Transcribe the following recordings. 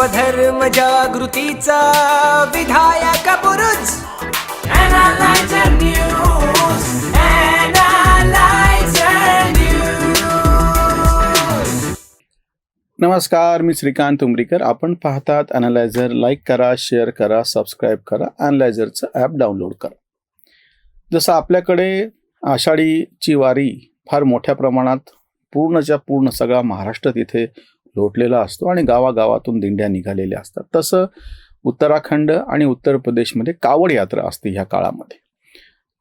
स्वधर्म जागृतीचा विधायक News. नमस्कार मी श्रीकांत उमरीकर आपण पाहतात अनालायझर लाईक करा शेअर करा सबस्क्राईब करा. अनालायझरचं ॲप डाउनलोड करा. जसं आपल्याकडे आषाढीची वारी फार मोठ्या प्रमाणात पूर्णच्या पूर्ण सगळा महाराष्ट्र तिथे लोटलेला असतो आणि गावागावातून दिंड्या निघालेल्या असतात. तसं उत्तराखंड आणि उत्तर प्रदेशमध्ये कावड यात्रा असते ह्या काळामध्ये.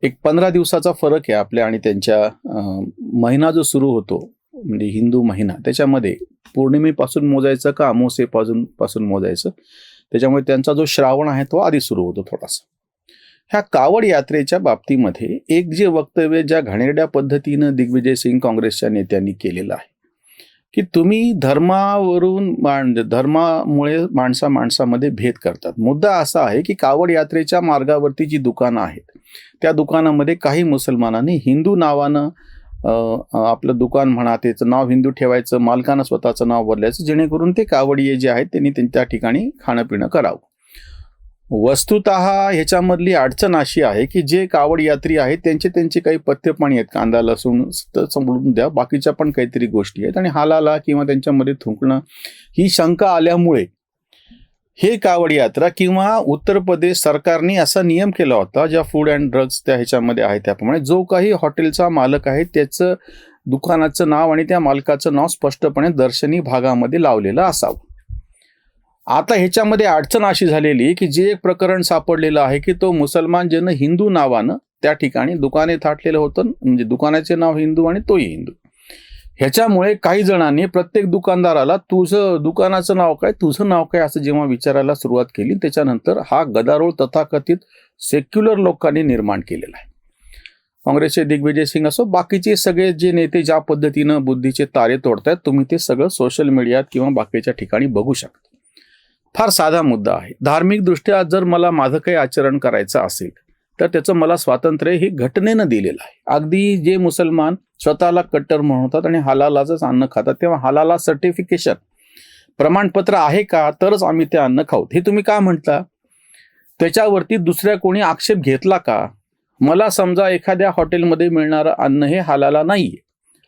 एक पंधरा दिवसाचा फरक आहे आपल्या आणि त्यांच्या महिना जो सुरू होतो म्हणजे हिंदू महिना त्याच्यामध्ये पौर्णिमेपासून मोजायचं का अमोसेपासून पासून मोजायचं? त्याच्यामुळे त्यांचा जो श्रावण आहे तो आधी सुरू होतो थोडासा. ह्या कावड यात्रेच्या बाबतीमध्ये एक जे वक्तव्य ज्या घाणेरड्या पद्धतीनं दिग्विजय सिंग काँग्रेसच्या नेत्यांनी केलेलं आहे की तुम्ही धर्मावरून मान धर्मामुळे माणसा माणसामध्ये भेद करतात. मुद्दा असा आहे की कावड यात्रेच्या मार्गावरती जी दुकानं आहेत त्या दुकानामध्ये काही मुसलमानांनी हिंदू नावानं आपलं दुकान म्हणा त्याचं नाव हिंदू ठेवायचं मालकानं स्वतःचं नाव बदलायचं जेणेकरून ते कावडीये जे आहेत त्यांनी त्या ठिकाणी खाणं पिणं करावं. वस्तुत ह्याच्यामधली अडचण अशी आहे की जे कावड यात्री आहेत त्यांचे त्यांचे काही पथ्यपाणी आहेत. कांदा लसूण तर समजून द्या. बाकीच्या पण काहीतरी गोष्टी आहेत. आणि हालाला किंवा त्यांच्यामध्ये थुंकणं ही शंका आल्यामुळे हे कावड यात्रा किंवा उत्तर प्रदेश सरकारने असा नियम केला होता ज्या फूड अँड ड्रग्स त्या ह्याच्यामध्ये आहे त्याप्रमाणे. जो काही हॉटेलचा मालक आहे त्याचं दुकानाचं नाव आणि त्या मालकाचं नाव स्पष्टपणे दर्शनी भागामध्ये लावलेलं असावं. आता ह्याच्यामध्ये अडचण अशी झालेली की जे एक प्रकरण सापडलेलं आहे की तो मुसलमान ज्यानं हिंदू नावानं त्या ठिकाणी दुकाने थाटलेलं होतं म्हणजे दुकानाचे नाव हिंदू आणि तोही हिंदू. ह्याच्यामुळे काही जणांनी प्रत्येक दुकानदाराला तुझं दुकानाचं नाव काय तुझं नाव काय असं जेव्हा विचारायला सुरुवात केली त्याच्यानंतर हा गदारोळ तथाकथित सेक्युलर लोकांनी निर्माण केलेला आहे. काँग्रेसचे दिग्विजय सिंग असो बाकीचे सगळे जे नेते ज्या पद्धतीनं बुद्धीचे तारे तोडतायत तुम्ही ते सगळं सोशल मीडियात किंवा बाकीच्या ठिकाणी बघू शकता. फार साधा मुद्दा आहे. धार्मिकदृष्ट्या जर मला माझं काही आचरण करायचं असेल तर त्याचं मला स्वातंत्र्य हे घटनेनं दिलेलं आहे. अगदी जे मुसलमान स्वतःला कट्टर म्हणतात आणि हलालाचंच अन्न खातात तेव्हा हलाला सर्टिफिकेशन प्रमाणपत्र आहे का? तरच आम्ही ते अन्न खाऊ. हे तुम्ही का म्हणता त्याच्यावरती दुसऱ्या कोणी आक्षेप घेतला का? मला समजा एखाद्या हॉटेलमध्ये मिळणारं अन्न हे हलाला नाही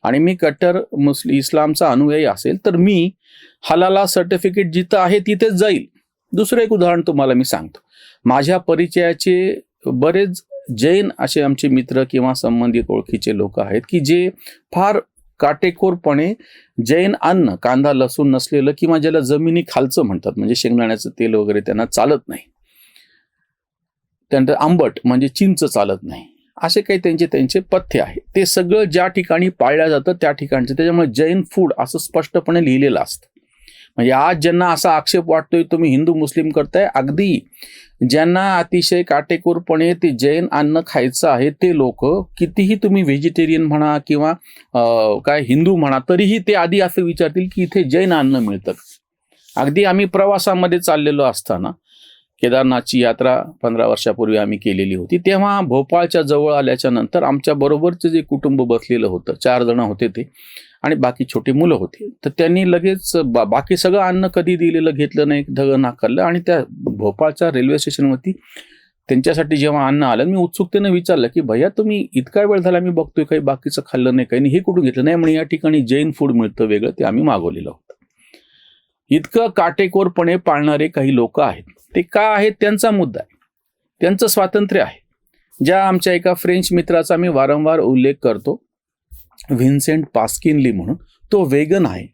आणि मी कट्टर मुस्लिम इस्लामचा अनुयायी असेल तर मी हलाला सर्टिफिकेट जिथं आहे तिथेच जाईल. दुसरं एक उदाहरण तुम्हाला मी सांगतो. माझ्या परिचयाचे बरेच जैन असे आमचे मित्र किंवा संबंधित ओळखीचे लोक आहेत की जे फार काटेकोरपणे जैन अन्न कांदा लसूण नसलेलं किंवा ज्याला जमिनी खालचं म्हणतात म्हणजे शेंगदाण्याचं तेल वगैरे त्यांना चालत नाही. त्यानंतर आंबट म्हणजे चिंच चालत नाही. असे काही त्यांचे त्यांचे पथ्य आहे. ते सगळं ज्या ठिकाणी पाळल्या जातं त्या ठिकाणचं. त्याच्यामुळे जैन फूड असं स्पष्टपणे लिहिलेलं असतं. म्हणजे आज ज्यांना असा आक्षेप वाटतोय तुम्ही हिंदू मुस्लिम करताय अगदी ज्यांना अतिशय काटेकोरपणे ते जैन अन्न खायचं आहे ते लोक कितीही तुम्ही व्हेजिटेरियन म्हणा किंवा काय हिंदू म्हणा तरीही ते आधी असं विचारतील की इथे जैन अन्न मिळतं अगदी आम्ही प्रवासामध्ये चाललेलो असताना केदारनाथची यात्रा पंधरा वर्षापूर्वी आम्ही केलेली होती. तेव्हा भोपाळच्या जवळ आल्याच्यानंतर आमच्या बरोबरचं जे कुटुंब बसलेलं होतं चार जण होते ते आणि बाकी छोटी मुलं होती. तर त्यांनी लगेच बा बाकी सगळं अन्न कधी दिलेलं घेतलं नाही धग नाकारलं आणि त्या भोपाळच्या रेल्वे स्टेशनवरती त्यांच्यासाठी जेव्हा अन्न आलं मी उत्सुकतेनं विचारलं की भैया तुम्ही इतका वेळ झाला मी बघतोय काही बाकीचं खाल्लं नाही काही नाही हे कुठून घेतलं? नाही म्हणे या ठिकाणी जैन फूड मिळतं वेगळं ते आम्ही मागवलेलं होतं. इतकं काटेकोरपणे पाळणारे काही लोक आहेत. ते का आहेत त्यांचा मुद्दा आहे. त्यांचं स्वातंत्र्य आहे. ज्या आमच्या एका फ्रेंच मित्राचा मी वारंवार उल्लेख करतो व्हिन्सेंट पास्किनली म्हणून तो वेगन आहे.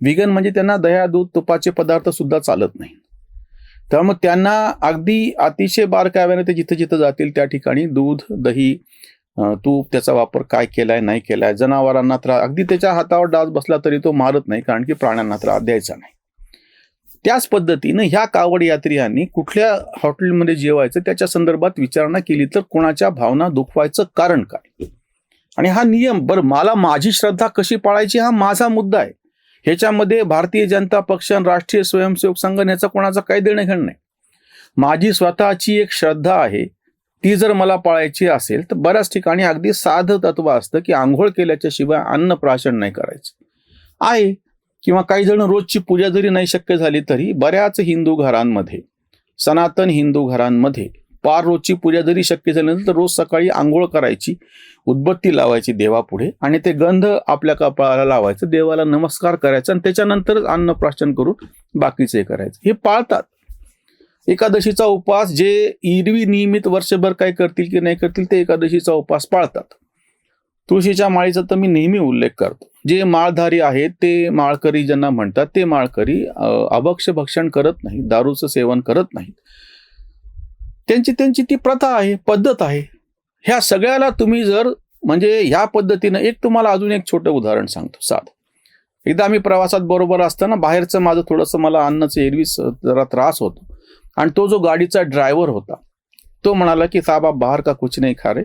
वेगन म्हणजे त्यांना दह्या दूध तुपाचे पदार्थ सुद्धा चालत नाही. त्यामुळे त्यांना अगदी अतिशय बारकाव्याने ते जिथं जिथं जातील त्या ठिकाणी दूध दही तूप त्याचा वापर काय केलाय नाही केलाय जनावरांना त्रास अगदी त्याच्या हातावर डास बसला तरी तो मारत नाही कारण की प्राण्यांना त्रास द्यायचा नाही. त्याच पद्धतीनं ह्या कावड यात्रियांनी कुठल्या हॉटेलमध्ये जेवायचं त्याच्या संदर्भात विचारणा केली तर कोणाच्या भावना दुखवायचं कारण काय? आणि हा नियम बरं मला माझी श्रद्धा कशी पाळायची हा माझा मुद्दा आहे. ह्याच्यामध्ये भारतीय जनता पक्ष आणि राष्ट्रीय स्वयंसेवक संघ याचा कोणाचा काही देणं घेणं नाही. माझी स्वतःची एक श्रद्धा आहे ती जर मला पाळायची असेल तर बऱ्याच ठिकाणी अगदी साधं तत्व असतं की आंघोळ केल्याच्या शिवाय अन्न प्राशन नाही करायचं. आहे किंवा काही जण रोजची पूजा जरी नाही शक्य झाली तरी बऱ्याच हिंदू घरांमध्ये सनातन हिंदू घरांमध्ये पार रोजची पूजा जरी शक्य झाली नसेल तर रोज सकाळी आंघोळ करायची उदबत्ती लावायची देवापुढे आणि ते गंध आपल्या कपाळाला लावायचं देवाला नमस्कार करायचा आणि त्याच्यानंतरच अन्नप्राशन करून बाकीचे करायचं. हे पाळतात. एकादशीचा उपवास जे ईरवी नियमित वर्षभर काय करतील की नाही करतील ते एकादशीचा उपवास पाळतात. तुळशीच्या माळीचा तर मी नेहमी उल्लेख करतो. जे माळधारी आहेत ते माळकरी ज्यांना म्हणतात ते माळकरी अभक्ष भक्षण करत नाहीत दारूचं सेवन करत नाहीत. त्यांची त्यांची ती प्रथा आहे पद्धत आहे. ह्या सगळ्याला तुम्ही जर म्हणजे ह्या पद्धतीनं एक तुम्हाला अजून एक छोटं उदाहरण सांगतो साध. एकदा आम्ही प्रवासात बरोबर असताना बाहेरचं माझं थोडंसं मला अन्नाचं एरवी जरा त्रास होतो. आणि तो जो गाडीचा ड्रायव्हर होता तो म्हणाला की साहब आप का कुछ नाही खा रे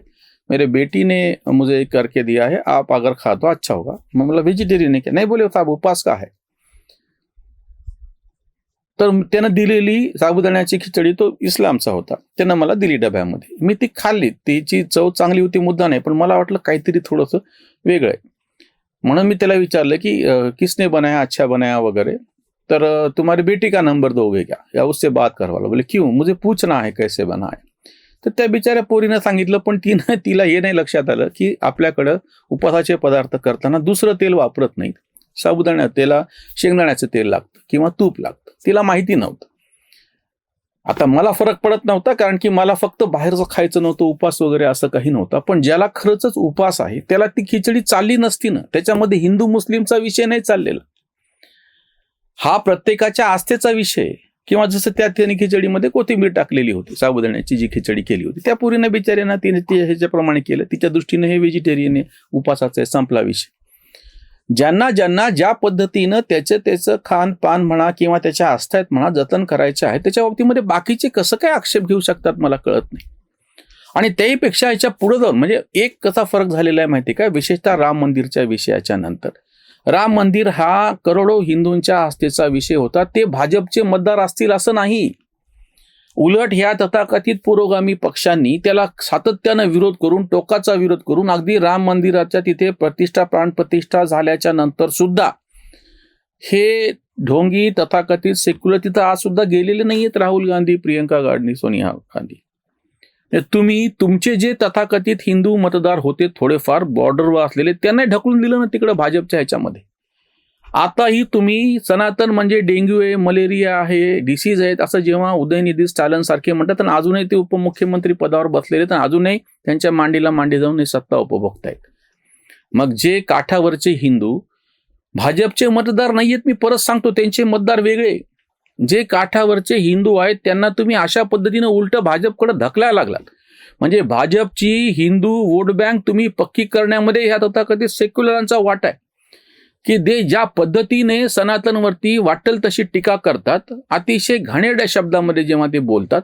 मेरे बेटी ने मुझे करके दिया है आप अगर खा तो अच्छा होगा। मैं बोला वेजिटेरियन है क्या? नहीं बोले साहब उपवास का है। तर त्यानं दिलेली साबुदाण्याची खिचडी तो इस्लामचा होता। त्यानं मला दिली डब्यामध्ये मी ती खाल्ली तिची चव चांगली होती मुद्दा नाही पण मला वाटलं काहीतरी थोडंसं वेगळं आहे. म्हणून मी त्याला विचारलं की किसने बनाया अच्छा बनाया वगैरे? तर तुम्हारी बेटी का नंबर दोगे क्या या उससे बात करवाला. बोले क्यों? मुझे पूछना है कैसे बना है? तर त्या बिचाऱ्या पोरीनं सांगितलं पण तिनं तिला हे नाही लक्षात आलं की आपल्याकडं उपवासाचे पदार्थ करताना दुसरं तेल वापरत नाहीत. साबुदाण्या तेला शेंगदाण्याचं तेल लागतं किंवा तूप लागतं. तिला माहिती नव्हतं. आता मला फरक पडत नव्हता कारण की मला फक्त बाहेरचं खायचं नव्हतं उपास वगैरे असं काही नव्हतं. पण ज्याला खरंच उपास आहे त्याला ती खिचडी चालली नसती ना. त्याच्यामध्ये हिंदू मुस्लिमचा विषय नाही चाललेला. हा प्रत्येकाच्या आस्थेचा विषय आहे. किंवा जसं त्या त्याने खिचडीमध्ये कोथिंबीर टाकलेली होती साबुदाण्याची जी खिचडी केली होती. त्या पुरीनं बिचाऱ्यांना तिने ते ह्याच्याप्रमाणे केलं. तिच्या दृष्टीने हे व्हेजिटेरियन आहे उपासाचा आहे संपला विषय. ज्यांना ज्यांना ज्या पद्धतीनं त्याचं त्याचं खान पान म्हणा किंवा त्याच्या आस्थायत म्हणा जतन करायचे आहे त्याच्या बाबतीमध्ये बाकीचे कसं काय आक्षेप घेऊ शकतात मला कळत नाही. आणि त्याहीपेक्षा याच्यापुढे जाऊन म्हणजे एक कसा फरक झालेला आहे माहिती का? विशेषतः राम मंदिरच्या विषयाच्या नंतर. राम मंदिर हा करोडो हिंदूंच्या आस्थेचा विषय होता. ते भाजपचे मतदार असतील असं नाही. उलट ह्या तथाकथित पुरोगामी पक्षांनी त्याला सातत्यानं विरोध करून टोकाचा विरोध करून अगदी राम मंदिराच्या तिथे प्रतिष्ठा प्राणप्रतिष्ठा झाल्याच्यानंतर सुद्धा हे ढोंगी तथाकथित सेक्युलर तिथं आज सुद्धा गेलेले नाहीयेत राहुल गांधी प्रियंका गांधी सोनिया गांधी. तुम्ही तुमचे जे तथाकथित हिंदू मतदार होते थोडेफार बॉर्डरवर असलेले त्यांना ढकलून दिलं ना तिकडे भाजपच्या ह्याच्यामध्ये. आताही तुम्ही सनातन म्हणजे डेंग्यू आहे मलेरिया आहे डिसीज आहेत असं जेव्हा उदयनिधी स्टालन सारखे म्हणतात आणि अजूनही ते उपमुख्यमंत्री पदावर बसलेले तर अजूनही त्यांच्या मांडीला मांडी जाऊन हे सत्ता उपभोगतायत. मग जे काठावरचे हिंदू भाजपचे मतदार नाहीयेत मी परत सांगतो त्यांचे मतदार वेगळे. जे काठावरचे हिंदू आहेत त्यांना तुम्ही अशा पद्धतीनं उलट भाजपकडे ढकलायला लागलात. म्हणजे भाजपची हिंदू वोट बँक तुम्ही पक्की करण्यामध्ये ह्या तथाकथित सेक्युलरांचा वाटा आहे. की ते ज्या पद्धतीने सनातनवरती वाटेल तशी टीका करतात अतिशय घाणेरड्या शब्दामध्ये जेव्हा ते बोलतात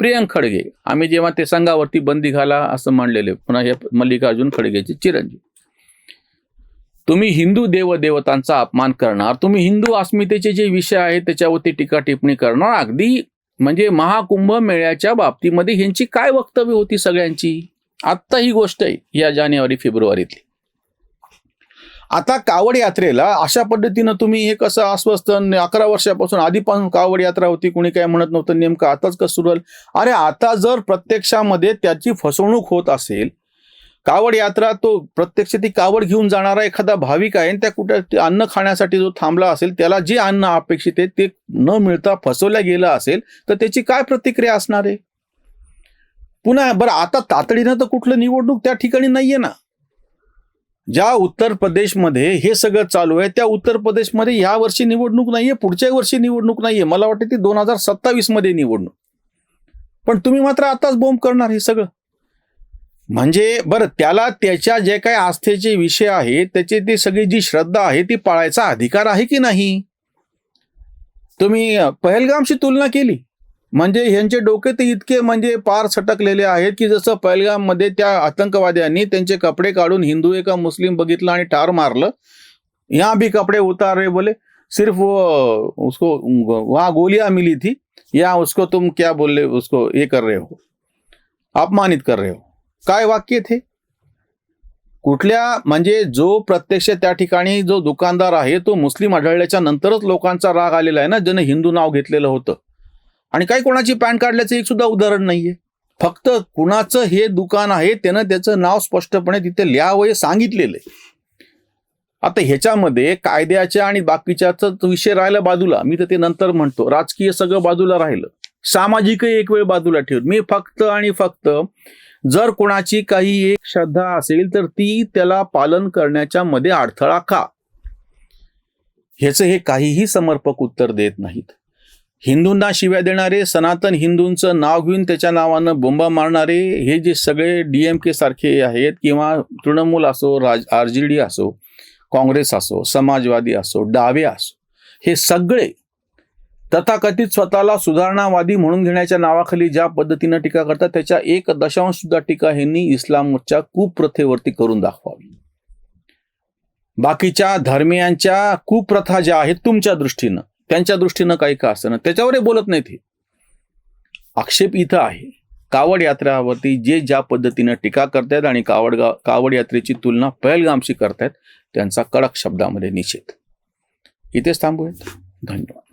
प्रियंक खडगे आम्ही जेव्हा ते संघावरती बंदी घाला असं म्हणलेले पुन्हा हे मल्लिकार्जुन खडगेचे चिरंजीव. तुम्ही हिंदू देवदेवतांचा अपमान करणार तुम्ही हिंदू अस्मितेचे जे विषय आहेत त्याच्यावरती टीका टिप्पणी करणार अगदी म्हणजे महाकुंभ मेळ्याच्या बाबतीमध्ये ह्यांची काय वक्तव्य होती सगळ्यांची? आत्ता ही गोष्ट आहे या जानेवारी फेब्रुवारीतली. आता कावड यात्रेला अशा पद्धतीनं तुम्ही हे कसं अस्वस्थ अकरा वर्षापासून आधीपासून कावड यात्रा होती कोणी काय म्हणत नव्हतं नेमकं आताच कसं सुरू अरे आता जर प्रत्यक्षामध्ये त्याची फसवणूक होत असेल कावड यात्रा तो प्रत्यक्ष ती कावड घेऊन जाणारा एखादा भाविक आहे आणि त्या कुठे ते अन्न खाण्यासाठी जो थांबला असेल त्याला जे अन्न अपेक्षित आहे ते न मिळता फसवल्या गेलं असेल तर त्याची काय प्रतिक्रिया असणार आहे? पुन्हा बरं आता तातडीनं तर कुठलं निवडणूक त्या ठिकाणी नाहीये ना. ज्या उत्तर प्रदेशमध्ये हे सगळं चालू आहे त्या उत्तर प्रदेशमध्ये या वर्षी निवडणूक नाहीये पुढच्या वर्षी निवडणूक नाहीये. मला वाटतं ती दोन हजार सत्तावीसमध्ये निवडणूक. पण तुम्ही मात्र आताच बोंब करणार हे सगळं. म्हणजे बरं त्याला त्याच्या जे काही आस्थेचे विषय आहेत त्याची ती सगळी जी श्रद्धा आहे ती पाळायचा अधिकार आहे की नाही? तुम्ही पहलगामशी तुलना केली. म्हणजे ह्यांचे डोके ते इतके म्हणजे पार सटकलेले आहेत की जसं पहलगाममध्ये त्या आतंकवाद्यांनी त्यांचे कपडे काढून हिंदू एका मुस्लिम बघितलं आणि ठार मारलं. यहाँ भी कपड़े उतार रहे बोले. सिर्फ वो उसको वहाँ गोलियां मिली थी. या उसको तुम क्या बोल रहे उसको ये कर रहे हो? अपमानित कर रहे हो? काय वाक्य थे कुठल्या म्हणजे जो प्रत्यक्ष त्या ठिकाणी जो दुकानदार आहे तो मुस्लिम आढळल्याच्या नंतरच लोकांचा राग आलेला आहे ना ज्यानं हिंदू नाव घेतलेलं होतं. आणि काही कोणाची पॅन काढल्याचं एक सुद्धा उदाहरण नाहीये. फक्त कुणाचं हे दुकान आहे त्यानं त्याचं नाव स्पष्टपणे तिथे लिहावं हे सांगितलेलं आहे. आता ह्याच्यामध्ये कायद्याच्या आणि बाकीच्याच विषय राहिला बाजूला. मी तर ते नंतर म्हणतो. राजकीय सगळं बाजूला राहिलं. सामाजिकही एक वेळ बाजूला ठेवून. मी फक्त आणि फक्त जर कोणाची काही एक श्रद्धा असेल तर ती त्याला पालन करण्याच्या मध्ये अडथळा का? ह्याचं हे काहीही समर्पक उत्तर देत नाहीत. हिंदूंना शिव्या देणारे सनातन हिंदूंचं नाव घेऊन त्याच्या नावानं बोंबा मारणारे हे जे सगळे डीएमके सारखे आहेत किंवा तृणमूल असो राज आर जी डी असो काँग्रेस असो समाजवादी असो डावे असो हे सगळे तथाकथित स्वतःला सुधारणावादी म्हणून घेण्याच्या नावाखाली ज्या पद्धतीनं टीका करतात त्याच्या एक दशांश सुद्धा टीका ह्यांनी इस्लामच्या कुप्रथेवरती करून दाखवावी. बाकीच्या धर्मियांच्या कुप्रथा ज्या आहेत तुमच्या दृष्टीनं त्यांच्या दृष्टीनं काही का असतं त्याच्यावरही बोलत नाहीत हे. आक्षेप इथं आहे. कावड यात्रावरती जे ज्या पद्धतीनं टीका करतायत आणि कावड गा कावड यात्रेची तुलना पहलगामशी करतायत त्यांचा कडक शब्दामध्ये निषेध. इथेच थांबूयात. धन्यवाद.